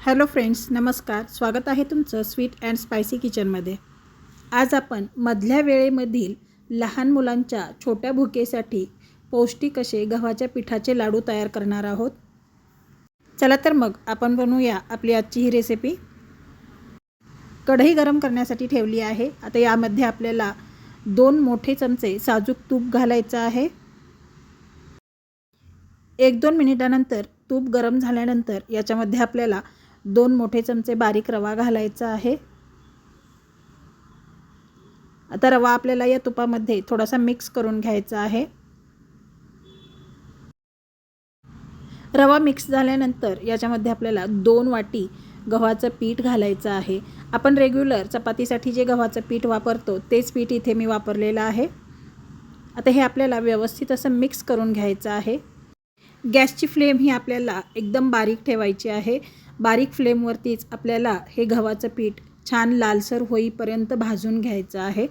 Hello friends नमस्कार. स्वागत आहे तुमचं स्वीट अँड स्पायसी किचनमध्ये. आज आपण मधल्या वेळेमधील लहान मुलांच्या छोट्या भुकेसाठी पौष्टिक असे गव्हाच्या पिठाचे लाडू तयार करणार आहोत. चला तर मग आपण बनवूया आपली आजची ही रेसिपी कढई गरम करण्यासाठी ठेवली आहे. आता यामध्ये आपल्याला दोन मोठे चमचे साजूक तूप घालायचं आहे. एक दोन मिनिटानंतर तूप गरम झाल्यानंतर याच्यामध्ये आपल्याला दोन मोठे चमचे बारीक रवा घालायचा आहे. आता रवा आपल्याला या तुपामध्ये थोडासा मिक्स करून घ्यायचा आहे. रवा मिक्स झाल्यानंतर याच्यामध्ये आपल्याला दोन वाटी गव्हाचं पीठ घालायचं आहे. आपण रेग्युलर चपातीसाठी जे गव्हाचं पीठ वापरतो तेच पीठ इथे मी वापरलेलं आहे. आता हे आपल्याला व्यवस्थित असं मिक्स करून घ्यायचं आहे. गॅसची फ्लेम ही आपल्याला एकदम बारीक ठेवायची आहे. बारीक फ्लेमवरतीच आपल्याला हे गव्हाचं पीठ छान लालसर होईपर्यंत भाजून घ्यायचं आहे.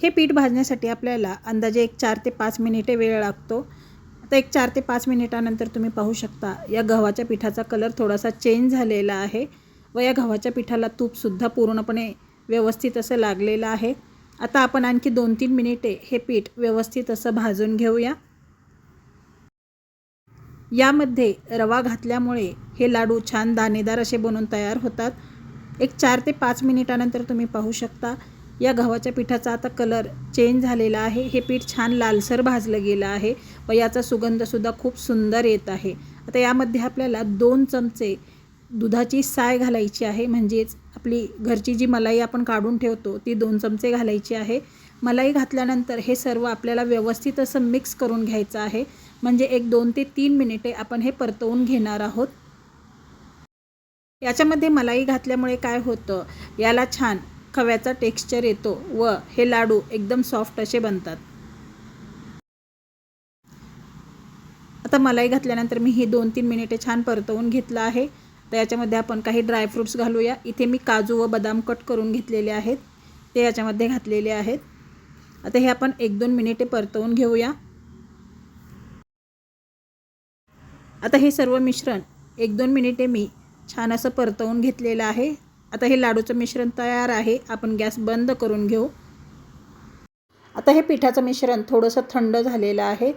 हे पीठ भाजण्यासाठी आपल्याला अंदाजे एक चार ते पाच मिनिटे वेळ लागतो. आता एक चार ते पाच मिनिटानंतर तुम्ही पाहू शकता या गव्हाच्या पिठाचा कलर थोडासा चेंज झालेला आहे व या गव्हाच्या पिठाला तूपसुद्धा पूर्णपणे व्यवस्थित असं लागलेलं आहे. आता आपण आणखी दोन तीन मिनिटे हे पीठ व्यवस्थित असं भाजून घेऊया. यामध्ये रवा घातल्यामुळे हे लाडू छान दाणेदार असे बनून तयार होतात. एक चार ते पाच मिनिटानंतर तुम्ही पाहू शकता. या गव्हाच्या पिठाचा आता कलर चेंज झालेला आहे. हे पीठ छान लालसर भाजलं गेलं आहे व याचा सुगंधसुद्धा खूप सुंदर येत आहे. आता यामध्ये आपल्याला दोन चमचे दुधाची साय घालायची आहे म्हणजेच आपली घरची जी मलाई आपण काढून ठेवतो ती दोन चमचे घालायची आहे. मलाई घातल्यानंतर हे सर्व आपल्याला व्यवस्थित असं मिक्स करून घ्यायचं आहे. म्हणजे एक दोन ते तीन मिनिटे आपण हे परतवून घेणार आहोत. याच्यामध्ये मलाई घातल्यामुळे काय होतं याला छान खव्याचा टेक्स्चर येतो व हे लाडू एकदम सॉफ्ट असे बनतात. आता मलाई घातल्यानंतर मी हे दोन तीन मिनिटे छान परतवून घेतलं आहे. तर याच्यामध्ये आपण काही ड्रायफ्रूट्स घालूया. इथे मी काजू व बदाम कट करून घेतलेले आहेत. ते याच्यामध्ये घातलेले आहेत. आता हे आपण एक दोन मिनिटे परतवून घेऊया. आता हे सर्व मिश्रण एक दोन मिनिटे मी छान असं परतवून घेतलेलं आहे. आता हे लाडूचं मिश्रण तयार आहे. आपण गॅस बंद करून घेऊ. आता हे पिठाचं मिश्रण थोडंसं थंड झालेलं आहे.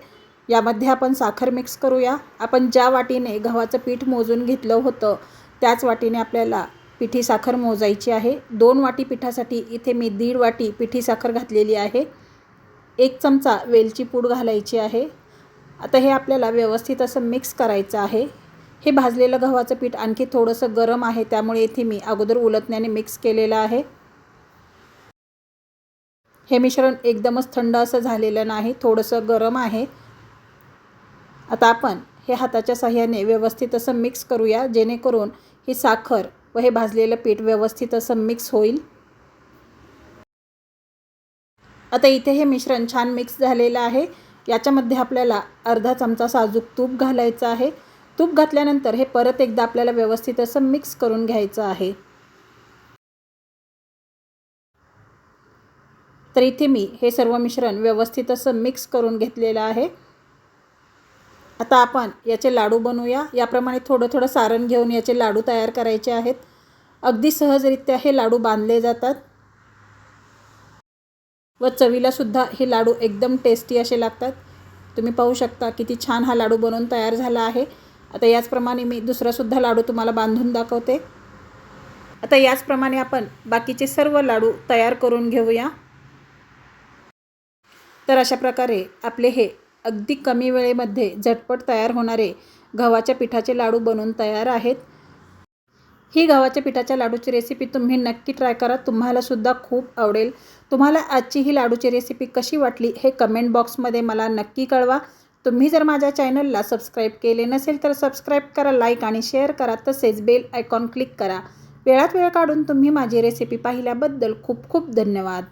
यामध्ये आपण साखर मिक्स करूया. आपण ज्या वाटीने गव्हाचं पीठ मोजून घेतलं होतं त्याच वाटीने आपल्याला पिठी साखर मोजायची आहे. दोन वाटी पिठासाठी इथे मी दीड वाटी पिठी साखर घातलेली आहे. एक चमचा वेलची पूड घालायची आहे. आता हे आपल्याला व्यवस्थित असं मिक्स करायचं आहे. हे भाजलेलं गव्हाचं पीठ आणखी थोडंसं गरम आहे त्यामुळे इथे मी अगोदर उलटण्याने मिक्स केलेलं आहे. हे मिश्रण एकदमच थंड असं झालेलं नाही थोडंसं गरम आहे. आता आपण हे हाताच्या साह्याने व्यवस्थित असं मिक्स करूया जेणेकरून ही साखर व हे भाजलेलं पीठ व्यवस्थित असं मिक्स होईल. आता इथे हे मिश्रण छान मिक्स झालेलं आहे. याच्यामध्ये आपल्याला अर्धा चमचा साजूक तूप घालायचं आहे. तूप घातल्यानंतर हे परत एकदा आपल्याला व्यवस्थित असं मिक्स करून घ्यायचं आहे. तर इथे मी हे सर्व मिश्रण व्यवस्थित असं मिक्स करून घेतलेलं आहे. आता आपण याचे लाडू बनवूया. याप्रमाणे थोडं थोडं सारण घेऊन याचे लाडू तयार करायचे आहेत. अगदी सहजरित्या हे लाडू बांधले जातात. व चवीलासुद्धा हे लाडू एकदम टेस्टी असे लागतात. तुम्ही पाहू शकता किती छान हा लाडू बनवून तयार झाला आहे. आता याचप्रमाणे मी दुसरासुद्धा लाडू तुम्हाला बांधून दाखवते. आता याचप्रमाणे आपण बाकीचे सर्व लाडू तयार करून घेऊया. तर अशा प्रकारे आपले हे अगदी कमी वेळेमध्ये झटपट तयार होणारे गव्हाच्या पिठाचे लाडू बनवून तयार आहेत. ही गव्हाच्या पिठाच्या लाडूची रेसिपी तुम्ही नक्की ट्राय करा. तुम्हालासुद्धा खूप आवडेल. तुम्हाला आजची ही लाडूची रेसिपी कशी वाटली हे कमेंट बॉक्समध्ये मला नक्की कळवा. तुम्ही जर माझ्या चॅनलला सबस्क्राईब केले नसेल तर सबस्क्राईब करा लाईक आणि शेअर करा. तसेच बेल आयकॉन क्लिक करा. वेळात वेळ काढून तुम्ही माझी रेसिपी पाहिल्याबद्दल खूप खूप धन्यवाद.